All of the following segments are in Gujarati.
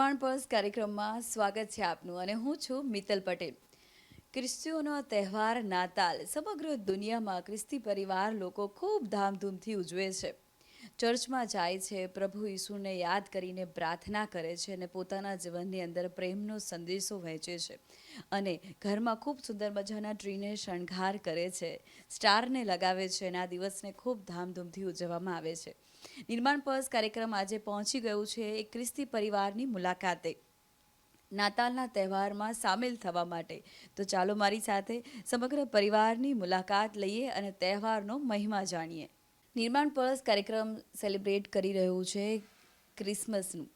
નિર્માણ પર્સ કાર્યક્રમમાં સ્વાગત છે આપનું અને હું છું મિત્તલ પટેલ. ક્રિસ્તીઓનો તહેવાર નાતાલ સમગ્ર દુનિયામાં ખ્રિસ્તી પરિવાર લોકો ખૂબ ધામધૂમથી ઉજવે છે. ચર્ચમાં જાય છે, પ્રભુ ઈસુને યાદ કરીને પ્રાર્થના કરે છે અને પોતાના જીવનની અંદર પ્રેમનો સંદેશો વહેંચે છે અને ઘરમાં ખૂબ સુંદર મજાના ટ્રીને શણગાર કરે છે. સ્ટારને લગાવે છે અને આ દિવસને ખૂબ ધામધૂમથી ઉજવવામાં આવે છે. નિર્માણ પર્સ કાર્યક્રમ આજે પહોંચી ગયું છે એક ખ્રિસ્તી પરિવારની મુલાકાતે. નાતાલના તહેવારમાં સામેલ થવા માટે. તો ચાલો મારી સાથે સમગ્ર પરિવારની મુલાકાત લઈએ અને તહેવારનો મહિમા જાણીએ. નિર્માણ પર્સ કાર્યક્રમ સેલિબ્રેટ કરી રહ્યું છે ક્રિસમસનું.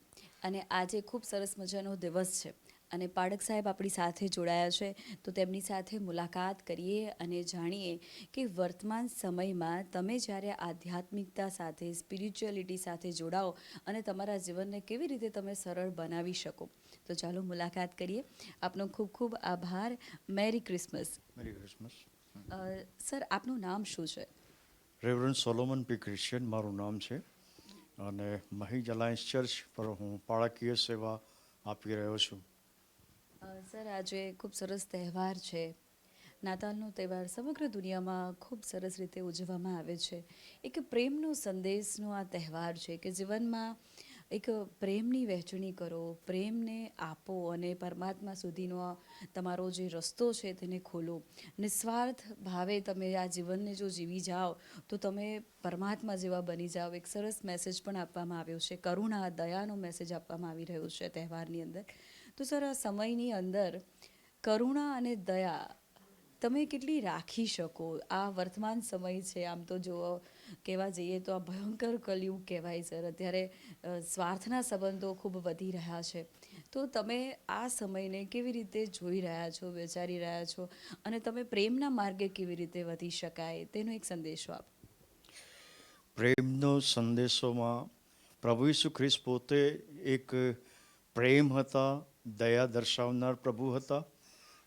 અને આજે ખૂબ સરસ મજાનો દિવસ છે. અને પાડક સાહેબ આપણી સાથે જોડાયા છે તો તેમની સાથે મુલાકાત કરીએ અને જાણીએ કે વર્તમાન સમયમાં તમે જ્યારે આધ્યાત્મિકતા સાથે સ્પિરિચ્યુઅલિટી સાથે જોડાઓ અને તમારા જીવનને કેવી રીતે તમે સરળ બનાવી શકો. તો ચાલો મુલાકાત કરીએ. આપનો ખૂબ ખૂબ આભાર. Merry Christmas. Merry Christmas. Sir આપનું નામ શું છે? રેવરન સોલોમન પી. ક્રિશ્ચિયન મારું નામ છે. અને મહી અલાયન્સ ચર્ચ પર હું પાળકીય સેવા આપી રહ્યો છું. સર, આજે ખૂબ સરસ તહેવાર છે. નાતાલનો તહેવાર સમગ્ર દુનિયામાં ખૂબ સરસ રીતે ઉજવવામાં આવે છે. એક પ્રેમનો સંદેશનો આ તહેવાર છે કે જીવનમાં એક પ્રેમની વહેંચણી કરો, પ્રેમને આપો અને પરમાત્મા સુધીનો તમારો જે રસ્તો છે તેને ખોલો. નિસ્વાર્થ ભાવે તમે આ જીવનને જો જીવી જાઓ, તો તમે પરમાત્મા જેવા બની જાઓ. એક સરસ મેસેજ પણ આપવામાં આવ્યો છે. કરુણા, દયાનો મેસેજ આપવામાં આવી રહ્યો છે તહેવારની અંદર. તો સર આ સમયની અંદર કરુણા અને દયા તમે કેટલી રાખી શકો? આ વર્તમાન સમય છે. આમ તો જો કહેવા જઈએ તો આ ભયંકર કલયુગ કહેવાય સર. અત્યારે સ્વાર્થના સંબંધો ખૂબ વધી રહ્યા છે. તો તમે આ સમયને કેવી રીતે જોઈ રહ્યા છો, વિચારી રહ્યા છો? અને તમે પ્રેમના માર્ગે કેવી રીતે વધી શકાય? તેનો એક સંદેશો આપો. પ્રેમનો સંદેશોમાં પ્રભુ ઈસુ ખ્રિસ્ત પોતે એક પ્રેમ હતા દયા દર્શાવનાર પ્રભુ હતા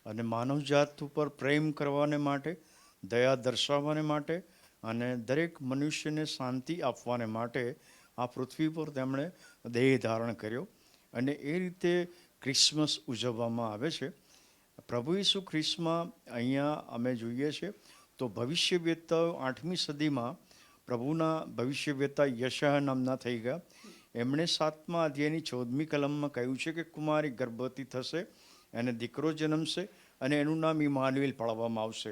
અને માનવજાત ઉપર પ્રેમ કરવાને માટે, દયા દર્શાવવાને માટે અને દરેક મનુષ્યને શાંતિ આપવાને માટે આ પૃથ્વી પર તેમણે દેહ ધારણ કર્યો અને એ રીતે ક્રિસમસ ઉજવવામાં આવે છે. પ્રભુ ઈસુ ખ્રિસ્તમાં અહીંયા અમે જોઈએ છે તો ભવિષ્ય વેતાઓ આઠમી સદીમાં પ્રભુના ભવિષ્ય વેતા યશા નામના થઈ ગયા. એમણે સાતમા અધ્યાયની ચૌદમી કલમમાં કહ્યું છે કે કુમારી ગર્ભવતી થશે અને દીકરો જન્મશે અને એનું નામ ઇમાનુએલ પાડવામાં આવશે.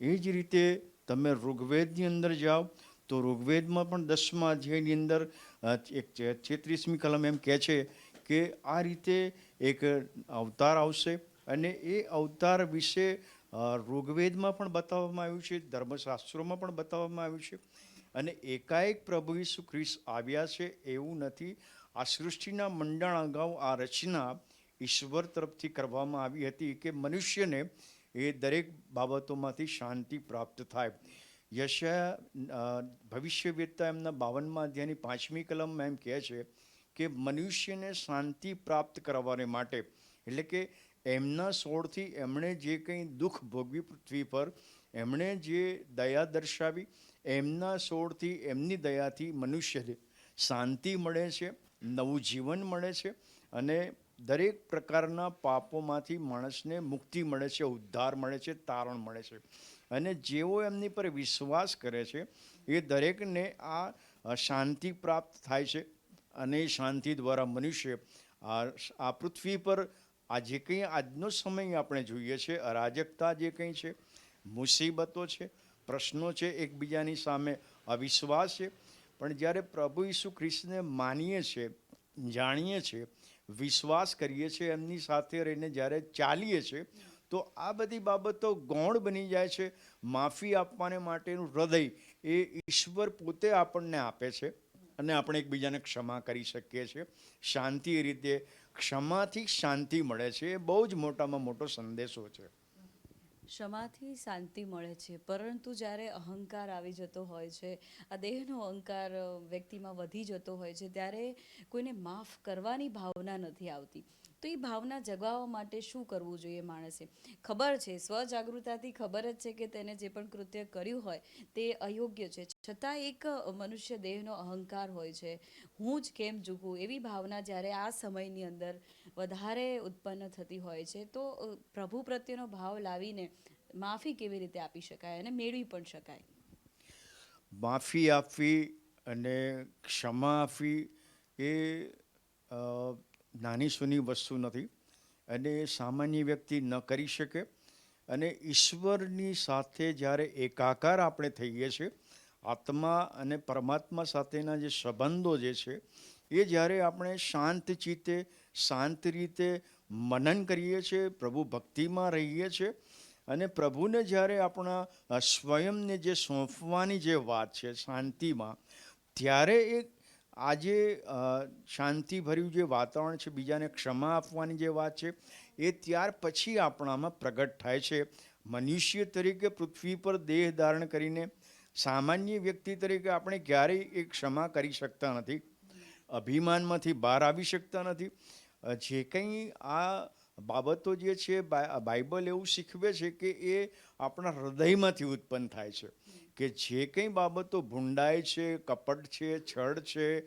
એ જ રીતે તમે ઋગ્વેદની અંદર જાઓ તો ઋગ્વેદમાં પણ દસમા અધ્યાયની અંદર એક છેત્રીસમી કલમ એમ કહે છે કે આ રીતે એક અવતાર આવશે અને એ અવતાર વિશે ઋગ્વેદમાં પણ બતાવવામાં આવ્યું છે, ધર્મશાસ્ત્રોમાં પણ બતાવવામાં આવ્યું છે. અને એકાએક પ્રભુ ઈસુ ખ્રિસ્ત આવ્યા છે એવું નથી. આ સૃષ્ટિના મંડાણ અગાઉ આ રચના ઈશ્વર તરફથી કરવામાં આવી હતી કે મનુષ્યને એ દરેક બાબતોમાંથી શાંતિ પ્રાપ્ત થાય. યશયા ભવિષ્યવેત્તા એમના બાવનમાં અધ્યાયની પાંચમી કલમમાં એમ કહે છે કે મનુષ્યને શાંતિ પ્રાપ્ત કરવાને માટે, એટલે કે એમના સોળથી એમણે જે કંઈ દુઃખ ભોગવી પૃથ્વી પર, એમણે જે દયા દર્શાવી એમના સોળથી એમની દયાથી મનુષ્યને શાંતિ મળે છે, નવું જીવન મળે છે અને દરેક પ્રકારના પાપોમાંથી માણસને મુક્તિ મળે છે, ઉદ્ધાર મળે છે, તારણ મળે છે. અને જેઓ એમની પર વિશ્વાસ કરે છે, એ દરેકને આ શાંતિ પ્રાપ્ત થાય છે અને શાંતિ દ્વારા મનુષ્ય આ પૃથ્વી પર આ જે કંઈ આજનો સમય આપણે જોઈએ છે, અરાજકતા જે કંઈ છે, મુસીબતો છે પ્રશ્નો છે એકબીજાની સામે અવિશ્વાસ છે. પણ જ્યારે પ્રભુ ઈસુ ખ્રિસ્તને માનીએ છીએ જાણીએ છીએ વિશ્વાસ કરીએ છીએ એમની સાથે રહીને જ્યારે ચાલીએ છીએ તો આ બધી બાબતો ગૌણ બની જાય છે. માફી આપવાને માટેનું હૃદય એ ઈશ્વર પોતે આપણને આપે છે અને આપણે એકબીજાને ક્ષમા કરી શકીએ છીએ. શાંતિ રીતે ક્ષમાથી શાંતિ મળે છે. એ બહુ જ મોટામાં મોટો સંદેશો છે. ક્ષમાથી શાંતિ મળે છે. પરંતુ જ્યારે અહંકાર આવી જતો હોય છે, આ દેહનો અહંકાર વ્યક્તિમાં વધી જતો હોય છે, ત્યારે કોઈને માફ કરવાની ભાવના નથી આવતી. તો એ ભાવના જગાવવા માટે શું કરવું જોઈએ માણસે? ખબર છે, સ્વજાગૃતાથી ખબર જ છે કે તેને જે પણ કૃત્ય કર્યું હોય તે અયોગ્ય છે. છતાં એક મનુષ્ય દેહનો અહંકાર હોય છે. હું જ કેમ ઝૂકું? એવી ભાવના જ્યારે આ સમયની અંદર વધારે ઉત્પન્ન થતી હોય છે, તો પ્રભુ પ્રત્યેનો ભાવ લાવીને માફી કેવી રીતે આપી શકાય અને મેળવી પણ શકાય? માફી આપવી અને ક્ષમા આપવી એ નાની સૂની વસ્તુ નથી. અને એ સામાન્ય વ્યક્તિ ન કરી શકે. અને ઈશ્વરની સાથે જ્યારે એકાકાર આપણે થઈએ છીએ, આત્મા અને પરમાત્મા સાથેના જે સંબંધો જે છે, એ જ્યારે આપણે શાંત ચિત્તે, શાંત રીતે મનન કરીએ છીએ, પ્રભુ ભક્તિમાં રહીએ છીએ, અને પ્રભુને જ્યારે આપણા સ્વયંને જે સોંપવાની જે વાત છે શાંતિમાં, ત્યારે એક આજે શાંતિભર્યું જે વાતાવરણ છે, બીજાને ક્ષમા આપવાની જે વાત છે, એ ત્યાર પછી આપણામાં પ્રગટ થાય છે. મનુષ્ય તરીકે પૃથ્વી પર દેહ ધારણ કરીને સામાન્ય વ્યક્તિ તરીકે આપણે ક્યારેય એ ક્ષમા કરી શકતા નથી. અભિમાનમાંથી બહાર આવી શકતા નથી. જે કંઈ આ બાબતો જે છે બાઇબલ એવું શીખવે છે કે એ આપણા હૃદયમાંથી ઉત્પન્ન થાય છે. કે જે કંઈ બાબતો ભૂંડાય છે, કપટ છે, છળ છે,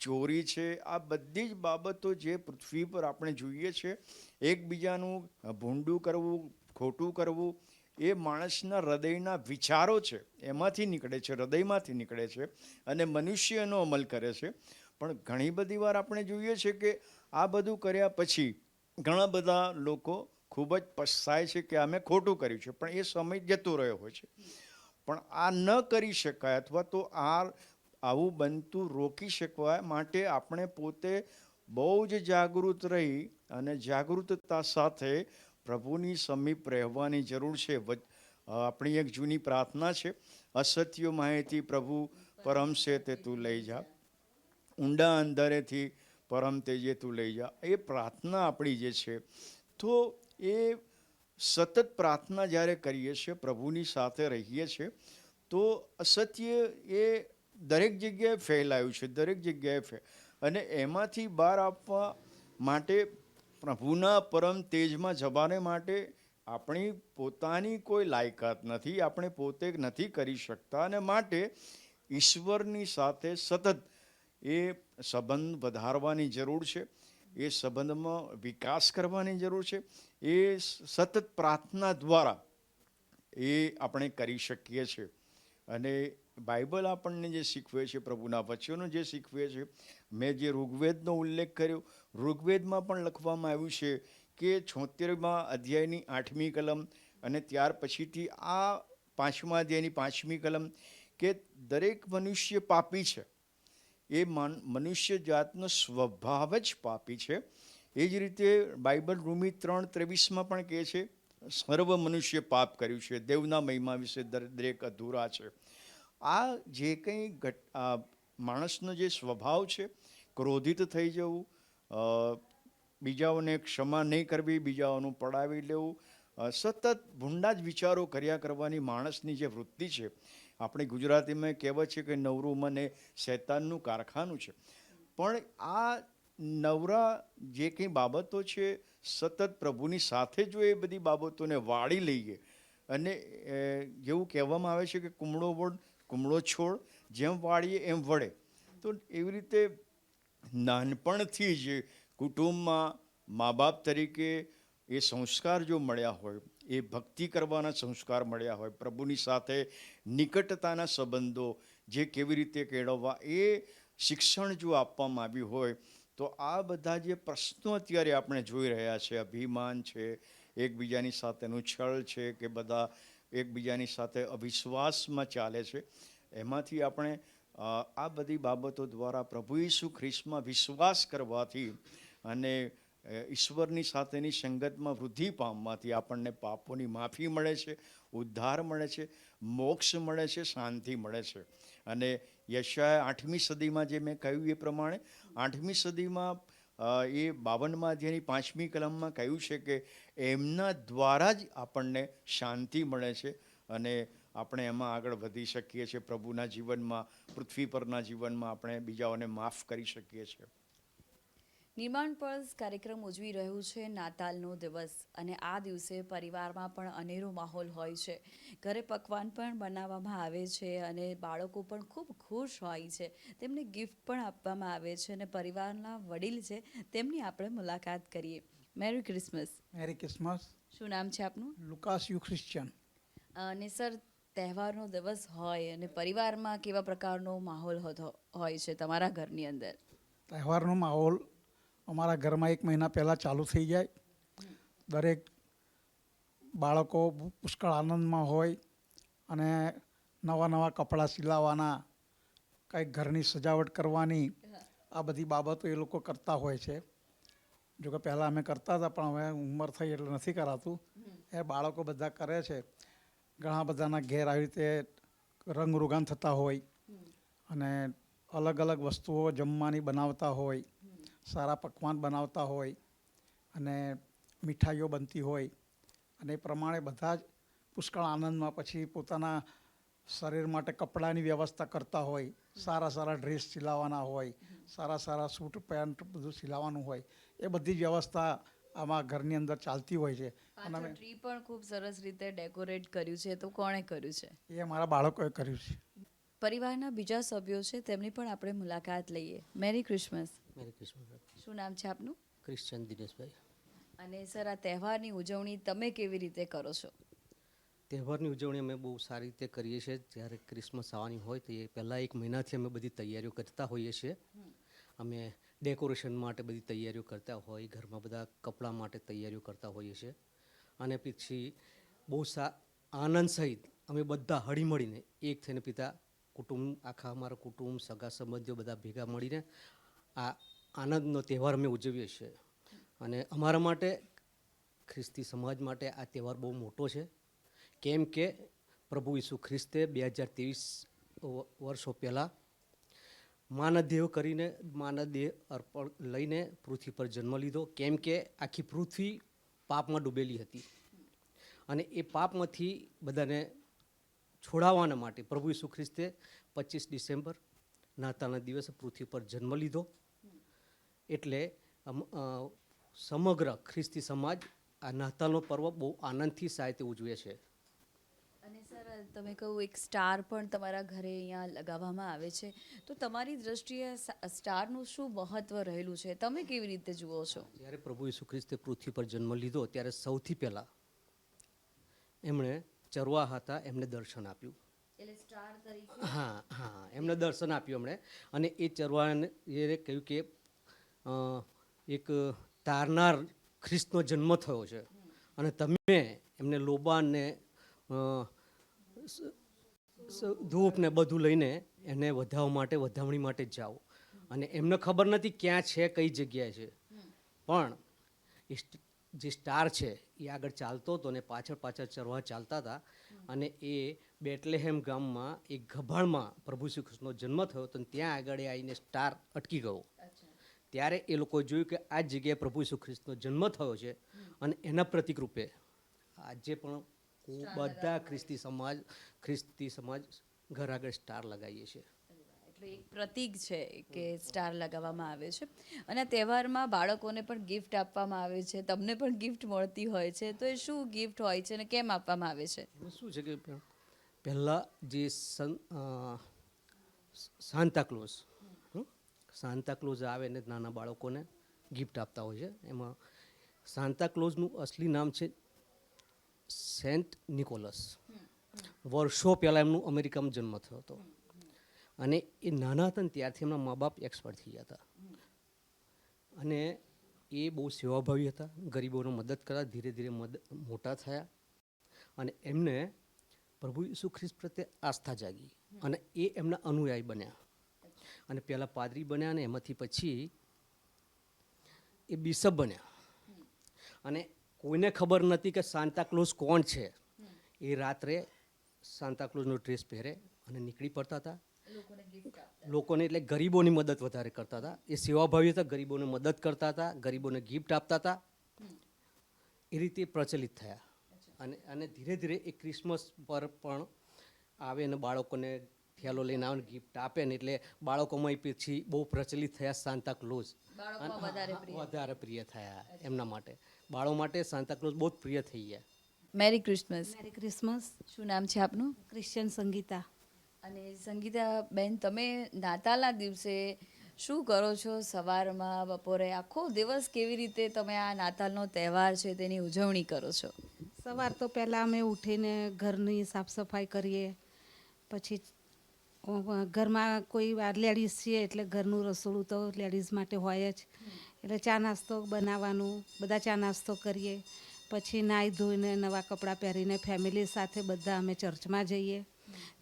ચોરી છે, આ બધી જ બાબતો જે પૃથ્વી પર આપણે જોઈએ છે, એકબીજાનું ભૂંડું કરવું, ખોટું કરવું, એ માણસના હૃદયના વિચારો છે, એમાંથી નીકળે છે, હૃદયમાંથી નીકળે છે અને મનુષ્ય એનો અમલ કરે છે. પણ ઘણી બધી વાર આપણે જોઈએ છે કે આ બધું કર્યા પછી ઘણા બધા લોકો ખૂબ જ પસ્તાય છે કે અમે ખોટું કર્યું છે, પણ એ સમય જતો રહ્યો હોય છે. પણ આ ન કરી શકાય અથવા તો આ આવું બનતું રોકી શકવા માટે આપણે પોતે બહુ જ જાગૃત રહી અને જાગૃતતા સાથે પ્રભુની સમીપ રહેવાની જરૂર છે. આપણી એક જૂની પ્રાર્થના છે, અસત્ય માહિતી પ્રભુ પરમ છે તે તું લઈ જા. ઊંડા અંધારેથી પરમ તેજે તું લઈ જા. એ પ્રાર્થના આપણી જે છે, તો એ સતત પ્રાર્થના જ્યારે કરીએ છીએ, પ્રભુની સાથે રહીએ છીએ, તો અસત્ય એ દરેક જગ્યાએ ફેલાયું છે, દરેક જગ્યાએ ફે, અને એમાંથી બહાર આપવા માટે પ્રભુના પરમ તેજમાં જવાને માટે આપણી પોતાની કોઈ લાયકાત નથી, આપણે પોતે નથી કરી શકતા, અને માટે ઈશ્વરની સાથે સતત એ સંબંધ વધારવાની જરૂર છે, એ સંબંધમાં વિકાસ કરવાની જરૂર છે એ સતત પ્રાર્થના દ્વારા એ આપણે કરી શકીએ છીએ. અને બાઇબલ આપણને જે શીખવે છે, પ્રભુના વચનો જે શીખવે છે, મેં જે ઋગ્વેદનો ઉલ્લેખ કર્યો, ઋગ્વેદમાં પણ લખવામાં આવ્યું છે કે છોતેરમાં અધ્યાયની આઠમી કલમ અને ત્યાર પછીથી આ પાંચમા અધ્યાયની પાંચમી કલમ કે દરેક મનુષ્ય પાપી છે. એ માન, મનુષ્ય જાતનો સ્વભાવ જ પાપી છે. એ જ રીતે બાઇબલ રૂમી ત્રણ ત્રેવીસમાં પણ કહે છે, સર્વ મનુષ્ય પાપ કર્યું છે, દેવના મહિમા વિશે દર- દરેક અધૂરા છે. આ જે કંઈ માણસનો જે સ્વભાવ છે, ક્રોધિત થઈ જવું બીજાઓને ક્ષમા નહીં કરવી, બીજાઓનું પડાવી લેવું સતત ભૂંડા જ વિચારો કર્યા કરવાની માણસની જે વૃત્તિ છે, આપણે ગુજરાતીમાં કહેવત છે કે નવરું અને શૈતાનનું કારખાનું છે. પણ આ નવરા જે કંઈ બાબતો છે, સતત પ્રભુની સાથે જો એ બધી બાબતોને વાળી લઈએ. અને જેવું કહેવામાં આવે છે કે કુમળો વડ, કુમળો છોડ, જેમ વાળીએ એમ વળે. તો એવી રીતે નાનપણથી જ કુટુંબમાં મા બાપ તરીકે એ સંસ્કાર જો મળ્યા હોય, એ ભક્તિ કરવાના સંસ્કાર મળ્યા હોય, પ્રભુની સાથે નિકટતાના સંબંધો જે કેવી રીતે કેળવવા, એ શિક્ષણ જો આપવામાં આવ્યું હોય તો આ બધા જે પ્રશ્નો અત્યારે આપણે જોઈ રહ્યા છે, અભિમાન છે, એકબીજાની સાથેનું છળ છે કે બધા એકબીજાની સાથે અવિશ્વાસમાં ચાલે છે, એમાંથી આપણે આ બધી બાબતો દ્વારા પ્રભુ ઈસુ ખ્રિસ્તમાં વિશ્વાસ કરવાથી અને ઈશ્વરની સાથેની સંગતમાં વૃદ્ધિ પામવાથી આપણને પાપોની માફી મળે છે, ઉદ્ધાર મળે છે, મોક્ષ મળે છે, શાંતિ મળે છે. અને યશાય આઠમી સદીમાં જે મેં કહ્યું એ પ્રમાણે, આઠમી સદીમાં એ બાવનમાં જેની પાંચમી કલમમાં કહ્યું છે કે એમના દ્વારા જ આપણને શાંતિ મળે છે અને આપણે એમાં આગળ વધી શકીએ છીએ. પ્રભુના જીવનમાં, પૃથ્વી પરના જીવનમાં આપણે બીજાઓને માફ કરી શકીએ છીએ. નિર્માણ પર્સ કાર્યક્રમ ઉજવી રહ્યું છે. નાતાલનો દિવસ અને આ દિવસે પરિવારમાં પણ અનેરો માહોલ હોય છે. ઘરે પકવાન પણ બનાવવામાં આવે છે અને બાળકો પણ ખૂબ ખુશ હોય છે. તેમને ગિફ્ટ પણ આપવામાં આવે છે અને પરિવારના વડીલ છે તેમની આપણે મુલાકાત કરીએ. મેરી ક્રિસમસ મેરી ક્રિસમસ શું નામ છે આપનું? લુકાસ યુ ક્રિશ્ચિયન અને સર તહેવારનો દિવસ હોય અને પરિવારમાં કેવા પ્રકારનો માહોલ હોય છે તમારા ઘરની અંદર? તહેવારનો માહોલ અમારા ઘરમાં એક મહિના પહેલાં ચાલુ થઈ જાય. દરેક બાળકો પુષ્કળ આનંદમાં હોય અને નવા નવા કપડાં સિલાવવાના કંઈક ઘરની સજાવટ કરવાની, આ બધી બાબતો એ લોકો કરતા હોય છે. જો કે પહેલાં અમે કરતા હતા, પણ હવે ઉંમર થઈ એટલે નથી કરાતું. એ બાળકો બધા કરે છે. ઘણા બધાના ઘેર આવી રીતે રંગ રોગાન થતા હોય અને અલગ અલગ વસ્તુઓ જમવાની બનાવતા હોય. સારા પકવાન બનાવતા હોય અને મીઠાઈઓ બનતી હોય અને એ પ્રમાણે બધા જ પુષ્કળ આનંદમાં પછી પોતાના શરીર માટે કપડાની વ્યવસ્થા કરતા હોય સારા સારા ડ્રેસ સિલાવવાના હોય સારા સારા સૂટ પેન્ટ બધું સિલાવવાનું હોય એ બધી જ વ્યવસ્થા આમાં ઘરની અંદર ચાલતી હોય છે. અને ટ્રી પણ ખૂબ સરસ રીતે ડેકોરેટ કર્યું છે તો કોણે કર્યું છે? એ મારા બાળકોએ કર્યું છે. પરિવારના બીજા સભ્યો છે તેમની પણ આપણે મુલાકાત લઈએ. મેરી ક્રિસમસ. મેરી શું નામ છે આપનું? ક્રિશ્ચન દિનેશભાઈ અને સર આ તહેવારની ઉજવણી તમે કેવી રીતે કરો છો? તહેવારની ઉજવણી અમે બહુ સારી રીતે કરીએ છીએ. જ્યારે ક્રિસમસ આવવાની હોય તો એ પહેલાં એક મહિનાથી અમે બધી તૈયારીઓ કરતા હોઈએ છીએ. અમે ડેકોરેશન માટે બધી તૈયારીઓ કરતા હોય ઘરમાં બધા કપડાં માટે તૈયારીઓ કરતા હોઈએ છીએ. અને પછી બહુ સા આનંદ સહિત અમે બધા હળીમળીને એક થઈને પિતા કુટુંબ આખા અમારા કુટુંબ સગા સંબંધીઓ બધા ભેગા મળીને આ આનંદનો તહેવાર અમે ઉજવીએ છીએ. અને અમારા માટે, ખ્રિસ્તી સમાજ માટે આ તહેવાર બહુ મોટો છે. કેમ કે પ્રભુ ઈસુ ખ્રિસ્તે બે હજાર ત્રેવીસ વર્ષો પહેલાં માનદેહ કરીને માનદેહ અર્પણ લઈને પૃથ્વી પર જન્મ લીધો. કેમ કે આખી પૃથ્વી પાપમાં ડૂબેલી હતી. અને એ પાપમાંથી બધાને છોડાવવાના માટે પ્રભુ ઈસુ ખ્રિસ્તે પચીસ ડિસેમ્બર નાતાના દિવસે પૃથ્વી પર જન્મ લીધો. એટલે સમગ્ર ખ્રિસ્તી સમાજ આ નાતાલનો પર્વ બહુ આનંદથી સાહિત્ય ઉજવે છે. અને સર તમે કહું એક સ્ટાર પણ તમારા ઘરે અહીંયા લગાવવામાં આવે છે. તો તમારી દ્રષ્ટિએ સ્ટારનું શું મહત્વ રહેલું છે? તમે કેવી રીતે જુઓ છો? જ્યારે પ્રભુ ઈસુ ખ્રિસ્તે પૃથ્વી પર જન્મ લીધો ત્યારે સૌથી પહેલાં એમણે ચરવા હતા એમને દર્શન આપ્યું. એટલે સ્ટાર તરીકે? હા હા એમને દર્શન આપ્યું એમણે. અને એ ચરવાને એ કહ્યું કે એક તારનાર ખ્રિસ્તનો જન્મ થયો છે. અને તમે એમને લોબાનને અ, સ- સ- ધૂપ ને બધું લઈને એને વધાવવા માટે વધામણી માટે જાઓ. અને એમને ખબર નથી ક્યાં છે કઈ જગ્યાએ છે. પણ જે સ્ટાર છે એ આગળ ચાલતો હતો ને પાછળ પાછળ ચરવા ચાલતા હતા. અને એ બેટલેહેમ ગામમાં એક ગભાણમાં પ્રભુ શ્રી કૃષ્ણનો જન્મ થયો તો ત્યાં આગળ આવીને સ્ટાર અટકી ગયો. ત્યારે એ લોકો જોયું કે આ જગ્યાએ પ્રભુ ઈસુ ખ્રિસ્તનો જન્મ થયો છે અને એના પ્રતિક રૂપે આજે પણ બધા ખ્રિસ્તી સમાજ ખ્રિસ્તી સમાજ ઘર આગળ સ્ટાર લગાવીએ છીએ. એટલે એક પ્રતીક છે કે સ્ટાર લગાવવામાં આવે છે. અને તહેવારમાં બાળકોને પણ ગિફ્ટ આપવામાં આવે છે. તમને પણ ગિફ્ટ મળતી હોય છે. તો એ શું ગિફ્ટ હોય છે અને કેમ આપવામાં આવે છે? શું છે કે પહેલાં જે સન અ, સાન્તા ક્લોઝ હં? સાન્તા ક્લોઝ આવે ને નાના બાળકોને ગિફ્ટ આપતા હોય છે. એમાં સાંતાક્લોઝનું અસલી નામ છે સેન્ટ નિકોલસ વર્ષો પહેલાં એમનું અમેરિકામાં જન્મ થયો હતો. અને એ નાના હતા ને ત્યારથી એમના મા બાપ એક્સપર્ટ થઈ ગયા હતા. અને એ બહુ સેવાભાવી હતા, ગરીબોને મદદ કરતા ધીરે ધીરે મદ, મોટા થયા. અને એમને પ્રભુ ઈસુ ખ્રિસ્ત પ્રત્યે આસ્થા જાગી અને એ એમના અનુયાયી બન્યા. અને પહેલાં પાદરી બન્યા અને એમાંથી પછી એ બિશપ બન્યા. અને કોઈને ખબર નથી કે સાંતાક્લોઝ કોણ છે. એ રાત્રે સાંતાક્લોઝનો ડ્રેસ પહેરે અને નીકળી પડતા હતા. લોકોને એટલે ગરીબોની મદદ વધારે કરતા હતા. એ સેવાભાવી હતા ગરીબોને મદદ કરતા હતા ગરીબોને ગિફ્ટ આપતા હતા. એ રીતે પ્રચલિત થયા. અને અને ધીરે ધીરે એ ક્રિસમસ પર પણ આવે અને બાળકોને થેલો લઈને આવે ગિફ્ટ આપે ને એટલે બાળકોમાં એ પછી બહુ પ્રચલિત થયા સાંતા ક્લોઝ વધારે પ્રિય. વધારે પ્રિય થયા એમના માટે. બાળો માટે સાંતા ક્લોઝ બહુ જ પ્રિય થઈ ગયા. મેરી ક્રિસમસ મેરી ક્રિસમસ શું નામ છે આપનું? ક્રિશ્ચિયન સંગીતા. અને સંગીતા બેન તમે નાતાલના દિવસે શું કરો છો? સવારમાં બપોરે? આખો દિવસ કેવી રીતે તમે આ નાતાલનો તહેવાર છે તેની ઉજવણી કરો છો? સવાર તો પહેલાં અમે ઉઠીને ઘરની સાફ સફાઈ કરીએ. પછી ઘરમાં કોઈ વાર લેડીઝ છીએ એટલે ઘરનું રસોડું તો લેડીઝ માટે હોય જ. એટલે ચા નાસ્તો બનાવવાનું, બધા ચા નાસ્તો કરીએ. પછી નાહી ધોઈને નવા કપડાં પહેરીને ફેમિલી સાથે બધા અમે ચર્ચમાં જઈએ.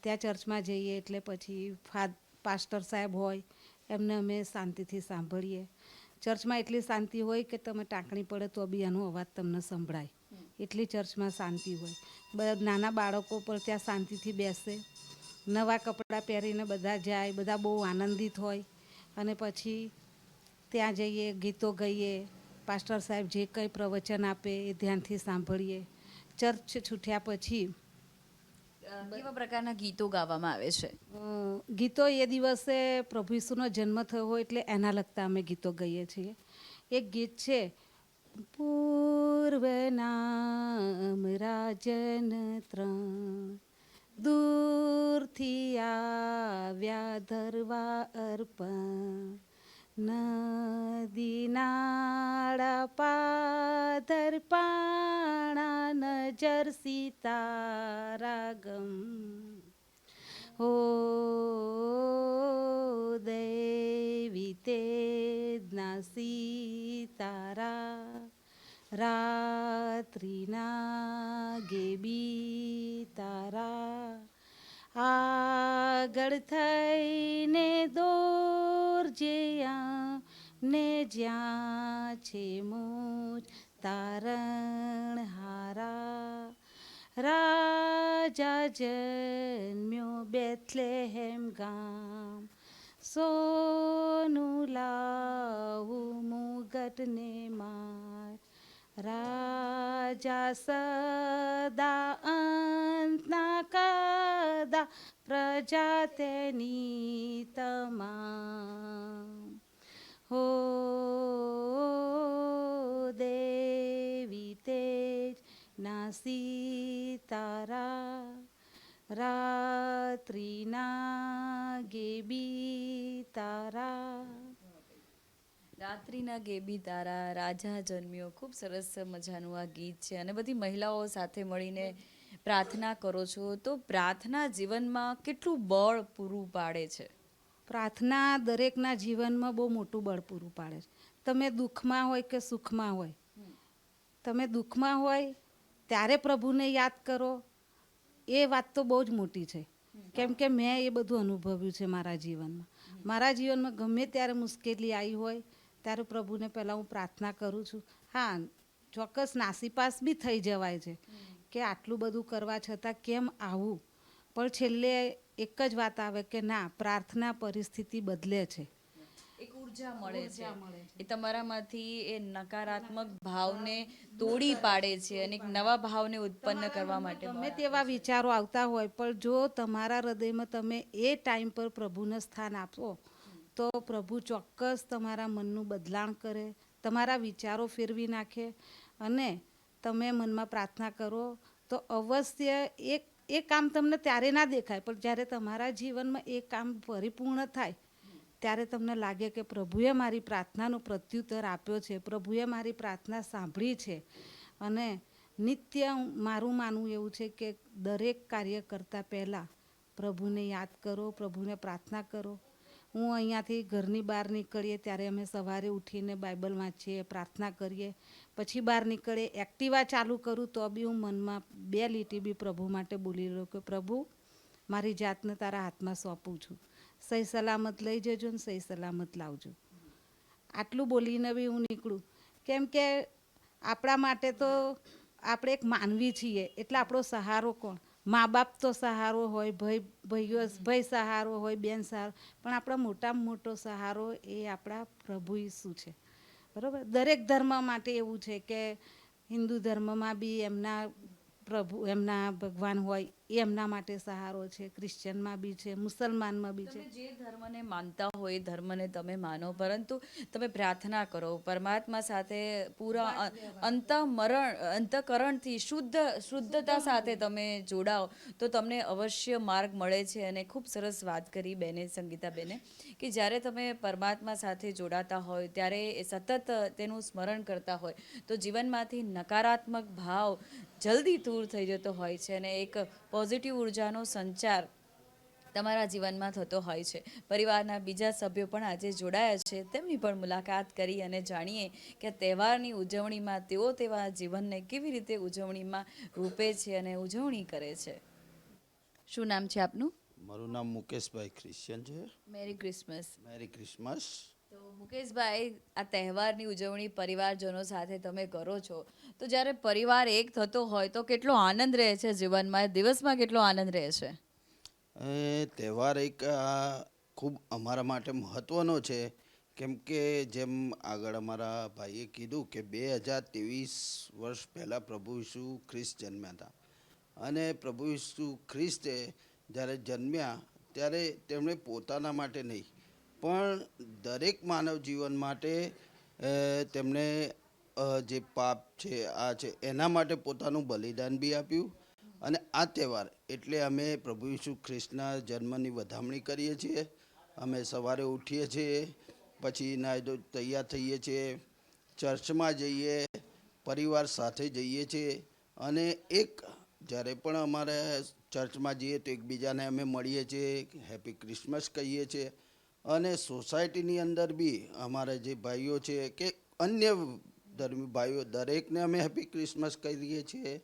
ત્યાં ચર્ચમાં જઈએ એટલે પછી ફાદ પાસ્ટર સાહેબ હોય, એમને અમે શાંતિથી સાંભળીએ. ચર્ચમાં એટલી શાંતિ હોય કે તમે ટાંકણી પડે તો બી એનો અવાજ તમને સંભળાય. એટલી ચર્ચમાં શાંતિ હોય. નાના બાળકો પણ ત્યાં શાંતિથી બેસે. નવા કપડાં પહેરીને બધા જાય બધા બહુ આનંદિત હોય. અને પછી ત્યાં જઈએ ગીતો ગાઈએ પાસ્ટર સાહેબ જે કંઈ પ્રવચન આપે એ ધ્યાનથી સાંભળીએ. ચર્ચ છૂટ્યા પછી કેવા પ્રકારના ગીતો ગાવામાં આવે છે? ગીતો એ દિવસે પ્રભુ ઈસુનો જન્મ થયો હોય એટલે એના લગતા અમે ગીતો ગાઈએ છીએ. એક ગીત છે પૂર્વ નામ રાજન ત્રણ. દૂરથી આવ્યા ધરવા અર્પણ નદી નાળા પાધર પાણા નજર સીતારા ગમ હો દેવી તેજના સીતારા રાત્રિના ગેબી તારા આગળ થઈને દોરજે ને જ્યાં છે મોજ તારણ હારા રાજા જન્મ્યો બેથલેહેમ ગામ. સોનું લાવું મુગટને માર. રાજા સદા અંતના કદા પ્રજા હો દેવી તેજ ના સીતારા રાત્રિના ગેબી તારા રાત્રિના ગેબી તારા, રાજા જન્મ્યો. ખૂબ સરસ મજાનું આ ગીત છે. અને બધી મહિલાઓ સાથે મળીને પ્રાર્થના કરો છો તો પ્રાર્થના જીવનમાં કેટલું બળ પૂરું પાડે છે? પ્રાર્થના દરેકના જીવનમાં બહુ મોટું બળ પૂરું પાડે છે. તમે દુઃખમાં હોય કે સુખમાં હોય? તમે દુઃખમાં હોય ત્યારે પ્રભુને યાદ કરો. એ વાત તો બહુ જ મોટી છે. કેમ કે મેં એ બધું અનુભવ્યું છે મારા જીવનમાં. મારા જીવનમાં ગમે ત્યારે મુશ્કેલી આવી હોય ત્યારે પ્રભુને પહેલાં હું પ્રાર્થના કરું છું. હા ચોક્કસ નાસીપાસ બી થઈ જવાય છે. કે આટલું બધું કરવા છતાં કેમ આવું? પણ છેલ્લે એક જ વાત આવે કે ના પ્રાર્થના પરિસ્થિતિ બદલે છે. એક ઊર્જા મળે છે. એ તમારામાંથી એ નકારાત્મક ભાવને તોડી પાડે છે અને એક નવા ભાવને ઉત્પન્ન કરવા માટે તમે તેવા વિચારો આવતા હોય પણ જો તમારા હૃદયમાં તમે એ ટાઈમ પર પ્રભુને સ્થાન આપો તો પ્રભુ ચોક્કસ તમારા મનનું બદલાણ કરે તમારા વિચારો ફેરવી નાખે અને તમે મનમાં પ્રાર્થના કરો, તો અવશ્ય એક, એ કામ તમને ત્યારે ના દેખાય, પણ જ્યારે તમારા જીવનમાં એ કામ પરિપૂર્ણ થાય, ત્યારે તમને લાગે કે પ્રભુએ મારી પ્રાર્થનાનો પ્રત્યુત્તર આપ્યો છે, પ્રભુએ મારી પ્રાર્થના સાંભળી છે. અને નિત્ય મારું માનવું એવું છે કે દરેક કાર્ય કરતાં પહેલાં પ્રભુને યાદ કરો, પ્રભુને પ્રાર્થના કરો હું અહીંયાથી ઘરની બહાર નીકળીએ ત્યારે અમે સવારે ઉઠીને બાઇબલ વાંચીએ, પ્રાર્થના કરીએ. પછી બહાર નીકળીએ, એક્ટિવા ચાલુ કરું તો બી હું મનમાં બે લીટી બી પ્રભુ માટે બોલી રહ્યો કે, પ્રભુ, મારી જાતને તારા હાથમાં સોંપું છું. સહી સલામત લઈ જજો ને સહી સલામત લાવજો. આટલું બોલીને બી હું નીકળું. કેમ કે આપણા માટે તો આપણે એક માનવી છીએ. એટલે આપણો સહારો કોણ? મા બાપ તો સહારો હોય, ભાઈ, ભાઈઓ, ભાઈ સહારો હોય, બેન સહારો, પણ આપણા મોટામાં મોટો સહારો એ આપણા પ્રભુ ઈસુ છે. બરાબર? દરેક ધર્મ માટે એવું છે કે હિન્દુ ધર્મમાં બી એમના પ્રભુ, એમના ભગવાન હોય એ એમના માટે સહારો છે ક્રિશ્ચનમાં બી છે મુસલમાનમાં બી છે. જે ધર્મને માનતા હોય ધર્મને તમે માનો પરંતુ તમે પ્રાર્થના કરો પરમાત્મા સાથે પૂરા અંતમરણ અંતકરણથી શુદ્ધ શુદ્ધતા સાથે તમે જોડાઓ તો તમને અવશ્ય માર્ગ મળે છે. અને ખૂબ સરસ વાત કરી બેને સંગીતા બેને કે જ્યારે તમે પરમાત્મા સાથે જોડાતા હોય ત્યારે સતત તેનું સ્મરણ કરતા હોય તો જીવનમાંથી નકારાત્મક ભાવ જલ્દી દૂર થઈ જતો હોય છે અને એક પોઝિટિવ ઉર્જાનો સંચાર તમારા જીવનમાં થતો હોય છે. પરિવારના બીજા સભ્યો પણ આજે જોડાયા છે. તેમની પણ મુલાકાત કરી અને જાણીએ કે તહેવારની ઉજવણીમાં તેઓ તેવા જીવનને કેવી રીતે ઉજવણીમાં રૂપે છે અને ઉજવણી કરે છે. શું નામ છે આપનું? મારું નામ મુકેશભાઈ ક્રિશ્ચિયન છે. Merry Christmas. Merry Christmas. તો મુકેશભાઈ, આ તહેવારની ઉજવણી પરિવારજનો સાથે તમે કરો છો. તો જ્યારે પરિવાર એક થતો હોય તો કેટલો આનંદ રહે છે જીવનમાં? દિવસમાં કેટલો આનંદ રહે છે? તહેવાર એક ખૂબ અમારા માટે મહત્ત્વનો છે. કેમ કે જેમ આગળ અમારા ભાઈએ કીધું કે બે હજાર ત્રેવીસ વર્ષ પહેલાં પ્રભુ ઈસુ ખ્રિસ્ત જન્મ્યા હતા. અને પ્રભુ ઈસુ ખ્રિસ્તે જ્યારે જન્મ્યા, ત્યારે તેમણે પોતાના માટે નહીં પણ દરેક માનવ જીવન માટે તેમણે જે પાપ છે, આ છે, એના માટે પોતાનું બલિદાન બી આપ્યું. અને આ તહેવાર એટલે અમે પ્રભુ ઈસુ ખ્રિસ્તના જન્મની વધામણી કરીએ છીએ. અમે સવારે ઉઠીએ છીએ, પછી નાયદો તૈયાર થઈએ છીએ, ચર્ચમાં જઈએ, પરિવાર સાથે જઈએ છીએ. અને એક, જ્યારે પણ અમારે ચર્ચમાં જઈએ તો એકબીજાને અમે મળીએ છીએ, હેપી ક્રિસમસ કહીએ છીએ. અને સોસાયટીની અંદર બી અમારા જે ભાઈઓ છે કે અન્ય ધર્મી, ભાઈઓ દરેકને અમે હેપી ક્રિસમસ કરીએ છીએ,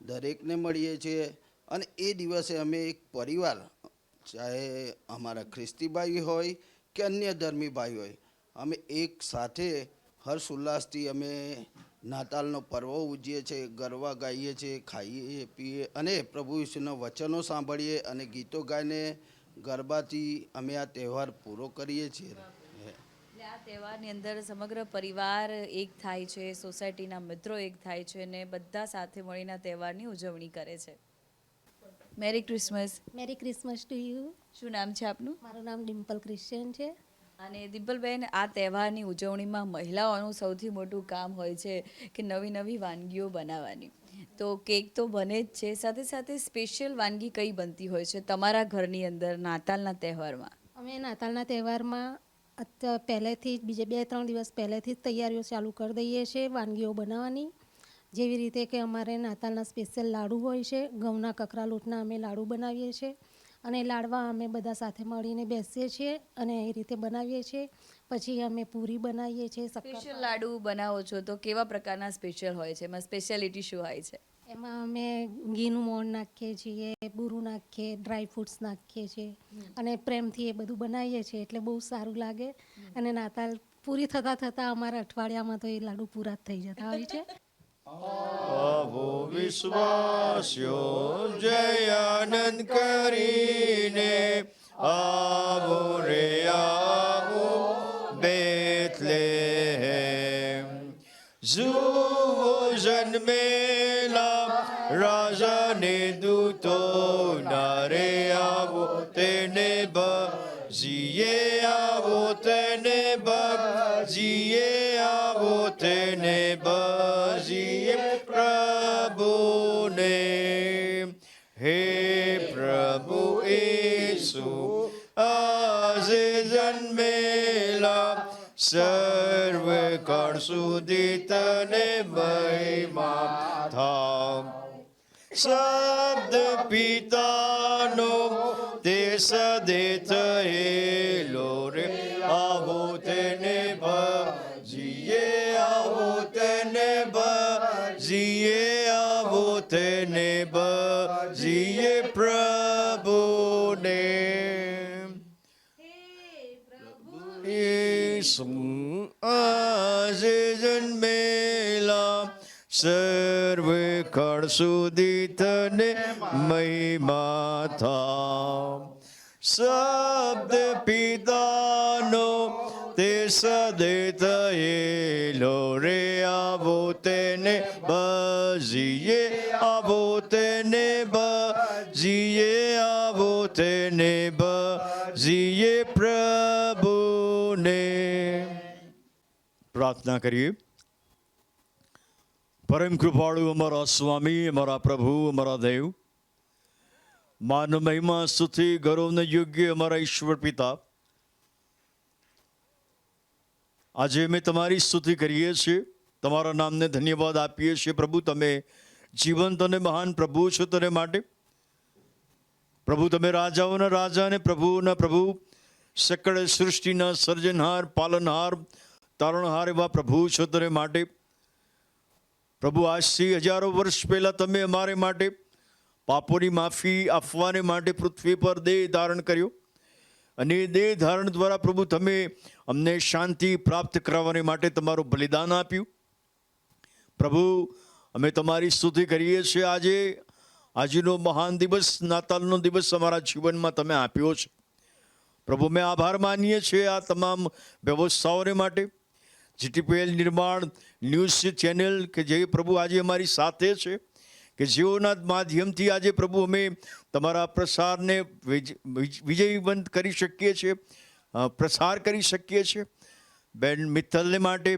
દરેકને મળીએ છીએ અને એ દિવસે અમે એક પરિવાર, ચાહે અમારા ખ્રિસ્તી ભાઈ હોય કે અન્ય ધર્મી ભાઈ હોય, અમે એક સાથે હર્ષ ઉલ્લાસથી અમે નાતાલનો પર્વ ઉજવીએ છીએ, ગરબા ગાઈએ છીએ, ખાઈએ, પીએ અને પ્રભુ ઈશુના વચનો સાંભળીએ અને ગીતો ગાઈને ગરબાથી અમે આ તહેવાર પૂરો કરીએ છીએ. એટલે આ તહેવારની અંદર સમગ્ર પરિવાર એક થાય છે સોસાયટીના મિત્રો એક થાય છે અને બધા સાથે મળીને તહેવારની ઉજવણી કરે છે. Merry Christmas. Merry Christmas to you. શું નામ છે આપનું? મારું નામ ડિમ્પલ ક્રિશ્ચિયન છે. અને દિમ્પલબેન આ તહેવારની ઉજવણીમાં મહિલાઓનું સૌથી મોટું કામ હોય છે કે નવી નવી વાનગીઓ બનાવવાની. તો કેક તો બને જ છે. સાથે સાથે સ્પેશિયલ વાનગી કઈ બનતી હોય છે તમારા ઘરની અંદર નાતાલના તહેવારમાં? અમે નાતાલના તહેવારમાં અત્યારે પહેલેથી જ બીજે બે ત્રણ દિવસ પહેલેથી જ તૈયારીઓ ચાલુ કરી દઈએ છીએ વાનગીઓ બનાવવાની. જેવી રીતે કે અમારે નાતાલના સ્પેશિયલ લાડુ હોય છે ઘઉંના કકરા લોટના અમે લાડુ બનાવીએ છીએ અને લાડવા અમે બધા સાથે મળીને બેસીએ છીએ અને એ રીતે બનાવીએ છીએ. પછી અમે પૂરી બનાવીએ છીએ સ્પેશિયલ લાડુ બનાવો છો તો કેવા પ્રકારના સ્પેશિયલ હોય છે? એમાં સ્પેશિયાલિટી શું હોય છે? એમાં અમે ઘીનું મોણ નાખીએ છીએ બુરું નાખીએ ડ્રાય ફ્રૂટ્સ નાખીએ છીએ અને પ્રેમથી એ બધું બનાવીએ છીએ એટલે બહુ સારું લાગે. અને નાતાલ પૂરી થતાં થતાં અમારા અઠવાડિયામાં તો એ લાડુ પૂરા થઈ જતા હોય છે. આવો વિશ્વાસ્યો જય આનંદ કરીને. આવો રે આવો બેથલેહેમ. જુઓ જન્મેલા tene bajiye avo tene bajiye prabhu ne he prabhu isu aze janmela sarve karsuditane mahima Tha, शब्द पिता नो ते सदेत સર્વ કળ સુધી તને મહિમા થામ શબ્દ પિતાનો તે સદે થયેલો રે આવો તેને બજીએ આવો તેને બજીએ ને બજીએ પ્રભુને પ્રાર્થના કરીએ પરમ કૃપાળુ અમારા સ્વામી, અમારા પ્રભુ, અમારા દેવ. માન મહિમા, સ્તુતિ ગૌરવને યોગ્ય અમારા ઈશ્વર પિતા. આજે અમે તમારી સ્તુતિ કરીએ છીએ. તમારા નામને ધન્યવાદ આપીએ છીએ. પ્રભુ, તમે જીવંત અને મહાન પ્રભુ છો તને માટે. પ્રભુ, તમે રાજાઓના રાજા અને પ્રભુના પ્રભુ. સકળ સૃષ્ટિના સર્જનહાર, પાલનહાર, તારણહાર એવા પ્રભુ છો તને માટે. પ્રભુ આજથી હજારો વર્ષ પહેલાં તમે અમારે માટે પાપોની માફી આપવાને માટે પૃથ્વી પર દેહ ધારણ કર્યો અને દેહ ધારણ દ્વારા પ્રભુ, તમે અમને શાંતિ પ્રાપ્ત કરાવવાને માટે તમારું બલિદાન આપ્યું. પ્રભુ, અમે તમારી સ્તુતિ કરીએ છીએ. આજે આજનો મહાન દિવસ, નાતાલનો દિવસ અમારા જીવનમાં તમે આપ્યો છે. પ્રભુ મેં આભાર માનીએ છીએ આ તમામ વ્યવસ્થાઓને માટે. જીટીપીએલ નિર્માણ ન્યૂઝ ચેનલ કે જે પ્રભુ આજે અમારી સાથે છે, કે જેઓના માધ્યમથી આજે પ્રભુ અમે તમારા પ્રસારને વિજ- વિજ- વિજયવંત કરી શકીએ છીએ પ્રસાર કરી શકીએ છીએ. બેન મિત્તલને માટે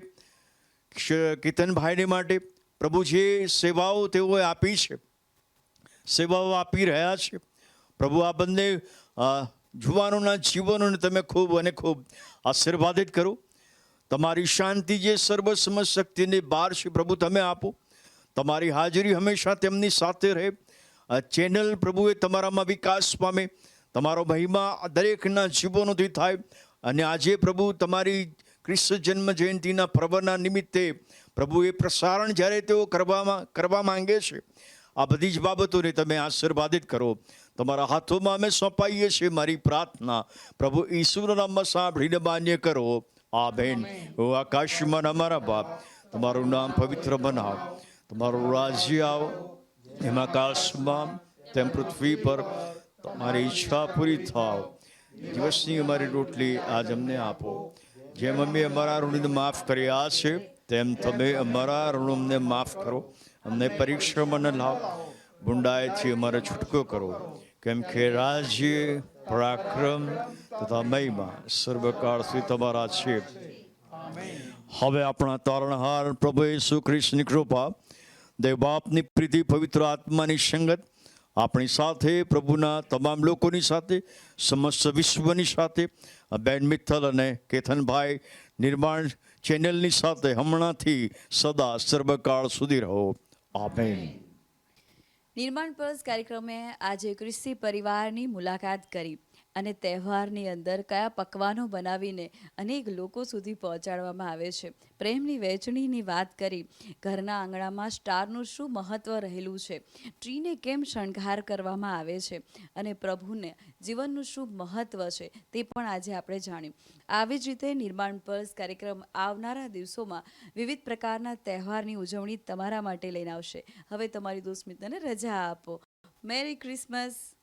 કીર્તનભાઈને માટે પ્રભુ જે સેવાઓ તેઓએ આપી છે, સેવાઓ આપી રહ્યા છે, પ્રભુ આ બંને જુવાનોના જીવનોને તમે ખૂબ અને ખૂબ આશીર્વાદિત કરો. તમારી શાંતિ જે સર્વ શક્તિને બહાર છે, પ્રભુ તમે આપો. તમારી હાજરી હંમેશા તેમની સાથે રહે. આ ચેનલ પ્રભુએ તમારામાં વિકાસ પામે. તમારો મહિમા દરેકના જીવનોથી થાય. અને આજે પ્રભુ તમારી ક્રિસ્ત જન્મ જયંતિના પર્વના નિમિત્તે પ્રભુએ પ્રસારણ જ્યારે તેઓ કરવામાં, કરવા માંગે છે, આ બધી જ બાબતોને તમે આશીર્વાદિત કરો. તમારા હાથોમાં અમે સોંપાઈએ છીએ મારી પ્રાર્થના. પ્રભુ ઈશ્વરના નામમાં સાંભળીને માન્ય કરો. આ બેન ઓ આકાશમાં અમારા બાપ, તમારું નામ પવિત્ર બનાવ. તમારું રાજ્ય આવો. એમ આકાશમાં તેમ પૃથ્વી પર તમારી ઈચ્છા પૂરી થાવ. દિવસની અમારી રોટલી આજ અમને આપો. જેમ અમે અમારા ઋણને માફ કર્યા છે, તેમ તમે અમારા ઋણ અમને માફ કરો. અમને પરીક્ષામાં ન લાવ. ગુંડાએથી અમારે છૂટકો કરો. કેમ કે રાજ્ય પરાક્રમ તથા મહિમા સર્વકાળ શ્રી તમારા છે. હવે આપણા તારણહાર પ્રભુ યેસુ ખ્રિસ્તની કૃપા દેવબાપની પ્રીતિ પવિત્ર આત્માની સંગત, આપણી સાથે પ્રભુના તમામ લોકોની સાથે, સમસ્ત વિશ્વની સાથે બેન મિત્તલ અને કેથનભાઈ નિર્માણ ચેનલની સાથે હમણાંથી સદા સર્વકાળ સુધી રહો. આમેન. નિર્માણ પર્સ કાર્યક્રમે આજે કૃષિ પરિવારની મુલાકાત કરી. અને તહેવારની અંદર કયા પકવાનો બનાવીને અનેક લોકો સુધી પહોંચાડવામાં આવે છે. પ્રેમની વહેંચણીની વાત કરી, ઘરના આંગણામાં સ્ટારનું શું મહત્ત્વ રહેલું છે? ટ્રીને કેમ શણગાર કરવામાં આવે છે? અને પ્રભુને જીવનનું શું મહત્ત્વ છે તે પણ આજે આપણે જાણ્યું. આવી જ રીતે નિર્માણ પર્સ કાર્યક્રમ આવનારા દિવસોમાં વિવિધ પ્રકારના તહેવારની ઉજવણી તમારા માટે લઈને આવશે. હવે તમારી દોસ્ત મિત્રને રજા આપો. Merry Christmas!